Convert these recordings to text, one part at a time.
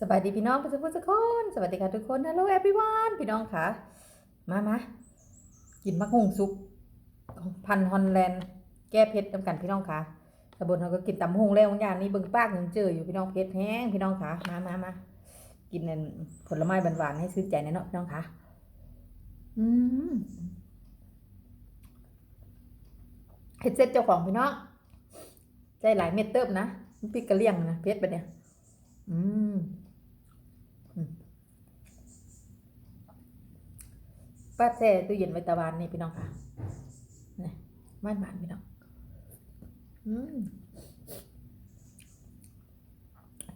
สวัสดีพี่น้องทุกคนทุกคนสวัสดีค่ะทุกคน Hello everyone พี่น้องค่ะ มามากินมะฮุงซุปของพันฮอลแลนด์ แก้เผ็ดนำกันพี่น้องค่ะตะบนเราก็กินตำมะฮุ่งแล้วอย่างนี้เบิ่งปากยังเจออยู่พี่น้องเผ็ดแห้งพี่น้องค่ะ มามามากินนผลไม้หวานๆให้ซื้อใจแน่เนาะพี่น้องค่ะ อืมเฮ็ดเสร็จเจ้าของพี่น้อง ใจหลายเม็ดเติบนะมันปิกกระเลี่ยงนะเผ็ดปเนี่ย อืมอืม ป้าแช่ตู้เย็นไว้ตะวันนี่พี่น้องค่ะนี่ม่านหมานพี่น้องอืม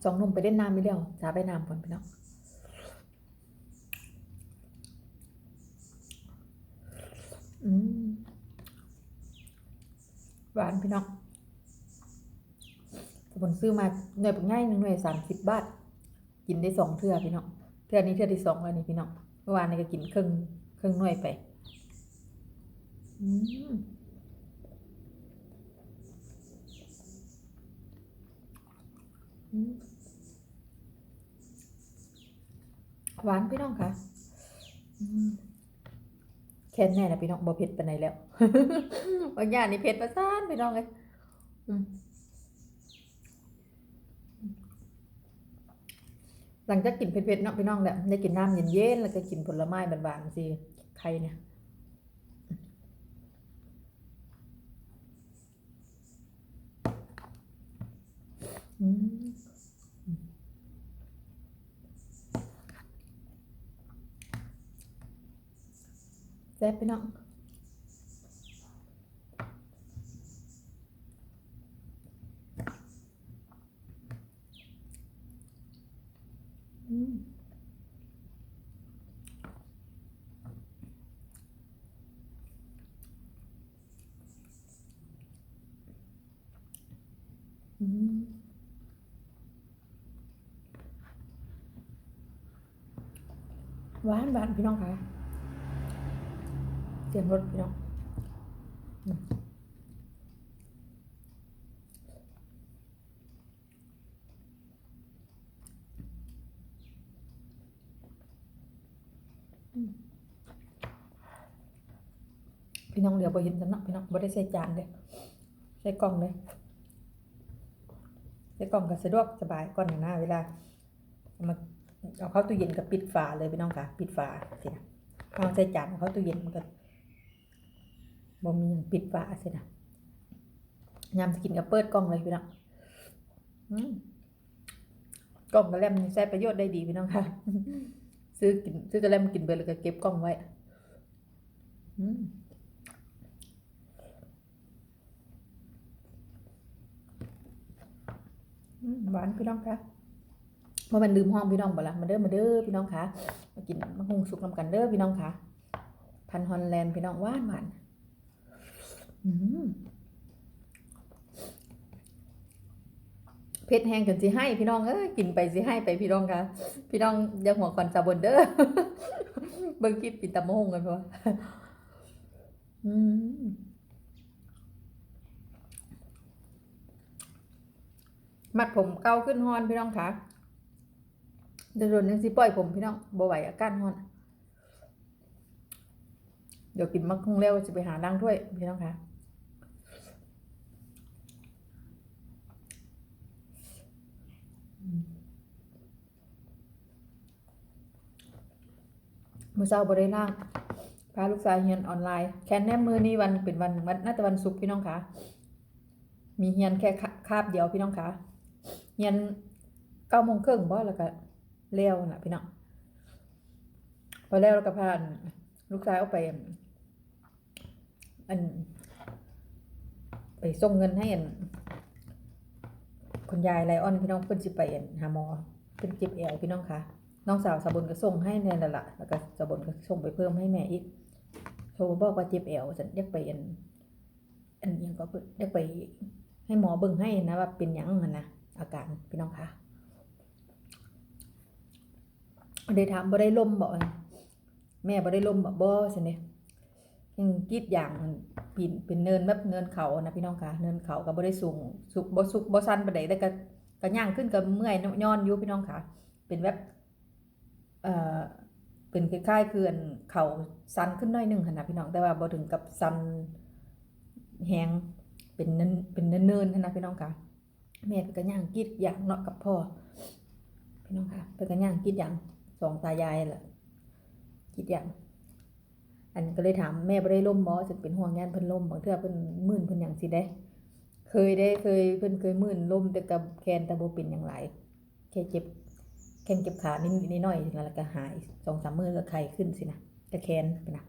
สองนุ่มไปเล่นน้ำไม่เดียวจ้าไปน้ำก่อนพี่น้องอืมหวานพี่น้องผมซื้อมาหน่วยปง่ายหนึ่งหน่วยสามสิบบาท กินได้สองเทื่อพี่น้องเทื่อนี้เทื่อที่สองแล้วนี่พี่น้องเมื่อวานนี้ก็กินครึ่ง ครึ่งหน่วยไปอืมอืมหวานพี่น้องค่ะอืมแค่แน่นะพี่น้องบ่เผ็ดไปไหนใดแล้วบางอย่างนี่เผ็ดประสานพี่น้องเลยอืมหลังจากกินเผ็ดๆเนาะพี่น้องแหละได้กินน้ำเย็นๆแล้วก็กินผลไม้หวานๆสิ ใครเนี่ย อืมแซ่บพี่น้องอืมอืม หวานหวานพี่น้องค่ะเสียงรถพี่น้องพี่น้องเดี๋ยวไปเห็นสำนักพี่น้องบ่ได้ใส่จานเลยใส่กล่องเลย ใส่กล่องก็สะดวกสบายก่อนหน้าเวลามาเอาเข้าตู้เย็นกับปิดฝาเลยพี่น้องค่ะปิดฝาสินะเอาใส่จานเข้าตู้เย็นมันก็บ่มีหยังปิดฝาสินะยามจะกินกับเปิดกล่องเลยพี่น้องกล่องกระแลมใช้ประโยชน์ได้ดีพี่น้องค่ะ ซื้อกินซื้อกระแลมกินไปแล้วก็เก็บกล่องไว้ อืม อืม หวานพี่น้องคะว่ามันลืมห้องพี่น้องบ่ละมาเด้อมาเด้อพี่น้องคะมากินมะฮุงสุกนำกันเด้อพี่น้องคะพันฮอลแลนด์พี่น้องหวานหวานเพชรแห้งกันสิให้พี่น้องเอ้ยกินไปสิให้ไปพี่น้องคะพี่น้องย่าหัวก่อนซาบนเด้อเบิ่งคลิปปิดตะมะฮุงกันเพราะอืม มัดผมเกาขึ้นฮอนพี่น้องคะเดี๋ยวโดนยังสิปล่อยผมพี่น้องบ่ไหวอาการฮอน เดี๋ยวกินมักคงเร็วจะไปหาดังถ้วยพี่น้องคะมื่อเช้าบริล่างพาลูกชายเรียนออนไลน์ แค่แนมมือนี้วันเป็นวันวันน่าจะวันศุกร์พี่น้องคะมีเฮียนแค่คาบเดียวพี่น้องคะ ย็นเก้าโมงครึ่งบ่แล้วก็เลี้ยวน่ะพี่น้องพอแล้วแล้วก็พานลูกชายเอาไป อัน ไปส่งเงินให้อันคุณยายไลออนพี่น้องเพิ่นสิไปอันหาหมอเพิ่นเจ็บแอวพี่น้องคะน้องสาวสะบนก็ส่งให้แน่นละแล้วก็สะบนก็ส่งไปเพิ่มให้แม่อีกโทรบอกว่าเจ็บแอวฉันอยกไปอันอันยังก็เพิ่นอยกไปให้หมอเบิ่งให้นะว่าเป็นหยังหันนะ อาการพี่น้องคะได้ถามบ่ได้ลมบ่แม่บ่ได้ลมบ่บ่สิเนี่ยยังกีดอย่างปีนเป็นเนินแบบเนินเขานะพี่น้องคะเนินเขาก็บ่ได้สูงสุกบ่สุกบ่สั้นปานใดแต่ก็ก็ย่างขึ้นก็เมื่อยย้อนอยู่พี่น้องคะเป็นแบบเอ่อเป็นคล้ายๆคืออันเขาซันขึ้นน้อยหนึงหั่นน่ะพี่น้องแต่ว่าบ่ถึงกับซันแฮงเป็นเนินเป็นเนินๆหั่นนะพี่น้องค่ะ แม่เพิ่นก็ย่างกรีดอย่างเนาะกับพ่อพี่น้องค่ะเพิ่นก็ย่างกรีดอย่างสองตายายแหละกรีดอย่าง อันก็เลยถามแม่บ่ได้ล่มบ่จะเป็นห่วงย่านเพิ่นล่มบางเทื่อเพิ่นมื่นเพิ่นหยังสิได้เคยได้เคยเพิ่นเคยมื่นล่มแต่กับแคนแต่บ่เป็นหยังหลายแค่เจ็บแคนเจ็บขานิดนิดหน่อยแล้วก็หายสองสามมือก็ไข้ขึ้นสินะก็แคนไปนะ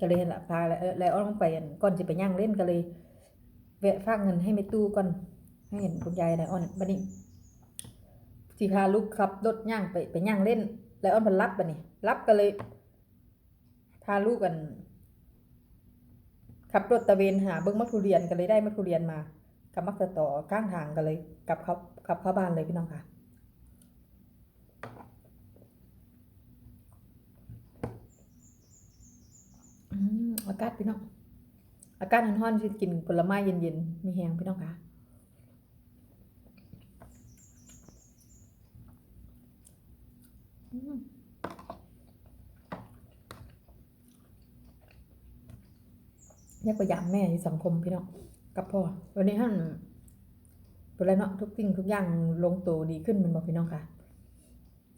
ก็เลยละพาแล้วแล้วเอลงไปอันก่อนสิไปย่างเล่นก็เลย แวะฝากเงินให้แม่ตู้ก่อนให้เห็นคุณยายไลออนบัดนี้สิพาลูกขับรถย่างไปไปย่างเล่นไลออนพิ่นรับบัดนี้รับก็เลยพาลูกกันขับรถตะเวนหาเบิ้งมะทุเรียนก็เลยได้มะทุเรียนมากับมักจะต่อข้างทางก็เลยกลับเขากลับเข้าบ้านเลยพี่น้องค่ะอืมอากาศพี่น้อง อากาศร้อนๆสิกินผลไม้เย็นๆมีแหงพี่น้องค่ะอืมอยากปยัดแม่อยู่สังคมพี่น้องกับพ่อวันนี้ท่านเป็นไรเนาะทุกสิ่งทุกอย่างลงตัวดีขึ้นมันบอกพี่น้องค่ะ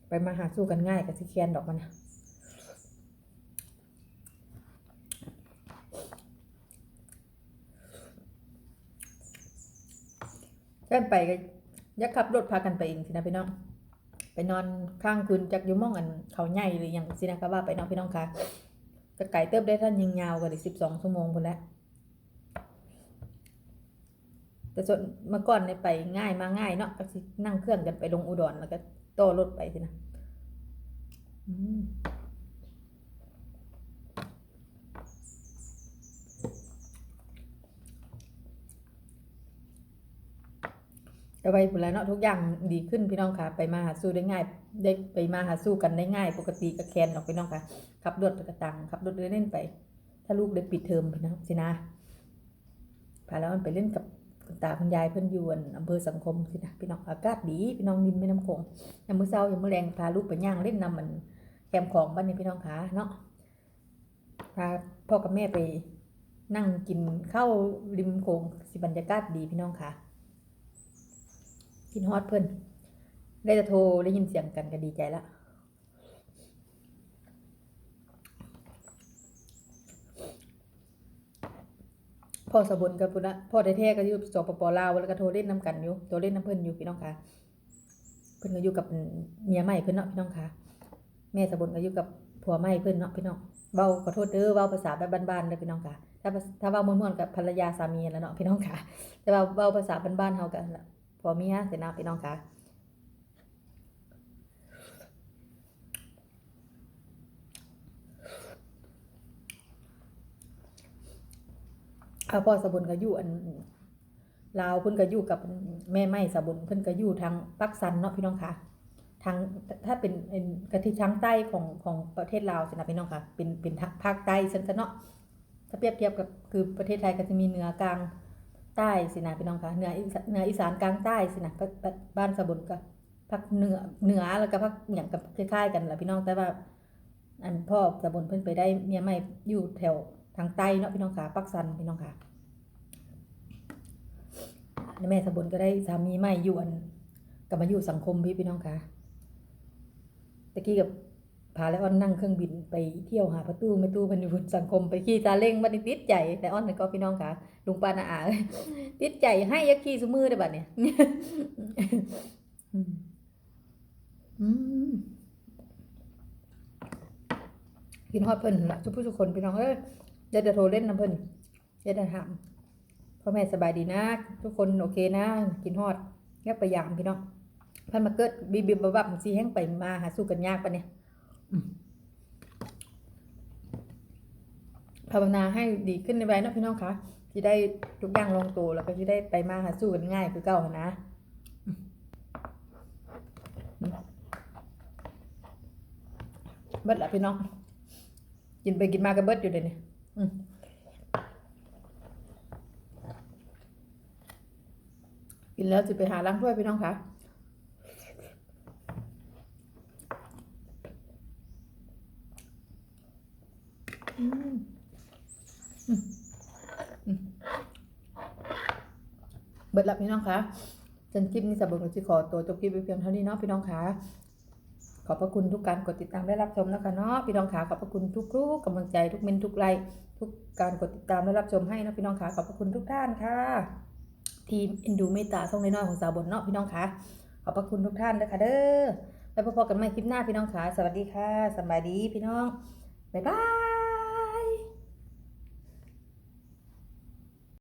ไปมาหาสู้กันง่ายกับสิเคียนดอกมันนะ แค่ไปก็ยักขับรถพากันไปเองสินะพี่น้อง ไปนอนข้างคืนจากยูหมองอันเขาใหญ่หรือย่างสินะก็ว่าไปน้องพี่น้องค่ะก็ไก่เติบได้ท่านยิงยาวกันอีกสิบสองชั่วโมงบนแล้วแต่ส่วนเมื่อก่อนเนี่ยไปง่ายมาง่ายเนาะก็สินั่งเครื่องกันไปลงอุดรแล้วก็โต้รถไปสินะ อืม ไปผลแล้วเนาะทุกอย่างดีขึ้นพี่น้องค่ะ ไปมาหาสู้ได้ง่าย ได้ไปมาหาสู้กันได้ง่าย ปกติก็แคนออกพี่น้องค่ะขับรถกระตังขับรถเล่นไป ถ้าลูกได้ปิดเทอมพี่น้องสินะพาแล้วมันไปเล่นกับคุณตาคุณยายเพิ่นยวนอำเภอสังคมสินะพี่น้องอากาศดีพี่น้องริมแม่น้ำโขงยามมื้อเช้ายามมื้อแรงพาลูกไปย่างเล่นนำมันแคมของบ้านนี้พี่น้องค่ะเนาะพาพ่อกับแม่ไปนั่งกินข้าวริมโขงสิบรรยากาศดีพี่น้องค่ะ กินฮอดเพิ่นได้จะโทรได้ยินเสียงกันก็ดีใจละพ่อสะบนกับพุ่นะพ่อแท้ๆก็อยู่สปปลาวแล้วก็โทรเล่นน้ำกันอยู่โทรเล่นน้ำเพิ่นอยู่พี่น้องค่ะเพิ่นก็อยู่กับเมียใหม่เพิ่นเนาะพี่น้องค่ะ แม่สะบนก็อยู่กับผัวใหม่เพิ่นเนาะพี่น้องเว้าขอโทษเด้อเว้าภาษาแบบบ้านๆเด้อพี่น้องค่ะ ถ้าภาถ้าเว้าม่วนๆกับภรรยาสามีแล้วเนาะพี่น้องค่ะแต่ว่าเว้าภาษาบ้านๆเฮากันละ พอมีฮะเสนาพี่น้องคะข้าพ่อสะบุนก็อยู่อันลาวเพิ่นก็อยู่กับแม่ไม้สะบุนเพิ่นก็อยู่ทางปักสันเนาะพี่น้องคะทางถ้าเป็นกะทิทางใต้ของของประเทศลาวสินะพี่น้องค่ะเป็นเป็นภาคใต้ซั่นเนาะถ้าเปรียบเทียบกับคือประเทศไทยก็จะมีเหนือกลาง ใต้สินะพี่น้องคะเหนืออีสานเหนืออีสานกลางใต้สินะบ้านสะบนก็ภาคเหนือเหนือแล้วก็ภาคอย่างกับคล้ายๆกันแหละพี่น้องแต่ว่า อันพ่อสะบนเพิ่นไปได้เมียใหม่อยู่แถวทางใต้เนาะพี่น้องคะปักสันพี่น้องคะแม่สะบนก็ได้สามีใหม่อยู่อันก็มาอยู่สังคมพี่พี่น้องคะตะกี้กับ พาแล้วอ้อนนั่งเครื่องบินไปเที่ยวหาประตูแม่ตู้พิ่นอยู่บนสังคมไปขี่ซาเล้งบันติดใจแต่อ้อนก็พี่น้องค่ะลุงปานาอาติดใจให้ยักขี้สมือได้บัดเนี่ยกินฮอดเพิ่นละทุกผู้ทุกคนพี่น้องเอ้ยเดี๋ยวจะโทรเล่นนะเพิ่นเดี๋ยวจะถามพ่อแม่สบายดีนะ ทุกคนโอเคนะ กินฮอดแยกไปยามพี่น้องพันมาเกิดบีบีบับบับสีแห้งไปมาหาสู้กันยากปะเนี่ย ภาวนาให้ดีขึ้นในวัยเนะพี่น้องคะที่ได้ทุกอย่างลงตัวแล้วก็ที่ได้ไปมาหาสู้กันง่ายคือเก่านะเบิดละพี่น้อง กินไปกินมาก็เบิดอยู่เดี๋ยวนี้อืมกินแล้วจะไปหาล้างถ้วยพี่น้องคะ อืมอืมอืม เบิดละพี่น้องคะจนคลิปนี้สำหรับที่ขอตัวจบคลิปไปเพียงเท่านี้เนาะพี่น้องคะขอบพระคุณทุกการกดติดตามและรับชมนะคะเนาะพี่น้องคะขอบพระคุณทุกทุกๆกำลังใจทุกเมนทุกไลค์ทุกการกดติดตามและรับชมให้นะพี่น้องคะขอบพระคุณทุกท่านค่ะ ทีมเอ็นดูเมตตาส่งน้อยของสาวบนเนาะพี่น้องคะขอบพระคุณทุกท่านนะคะเด้อไปพบกันใหม่คลิปหน้าพี่น้องคะสวัสดีค่ะสบายดีพี่น้องบ๊ายบาย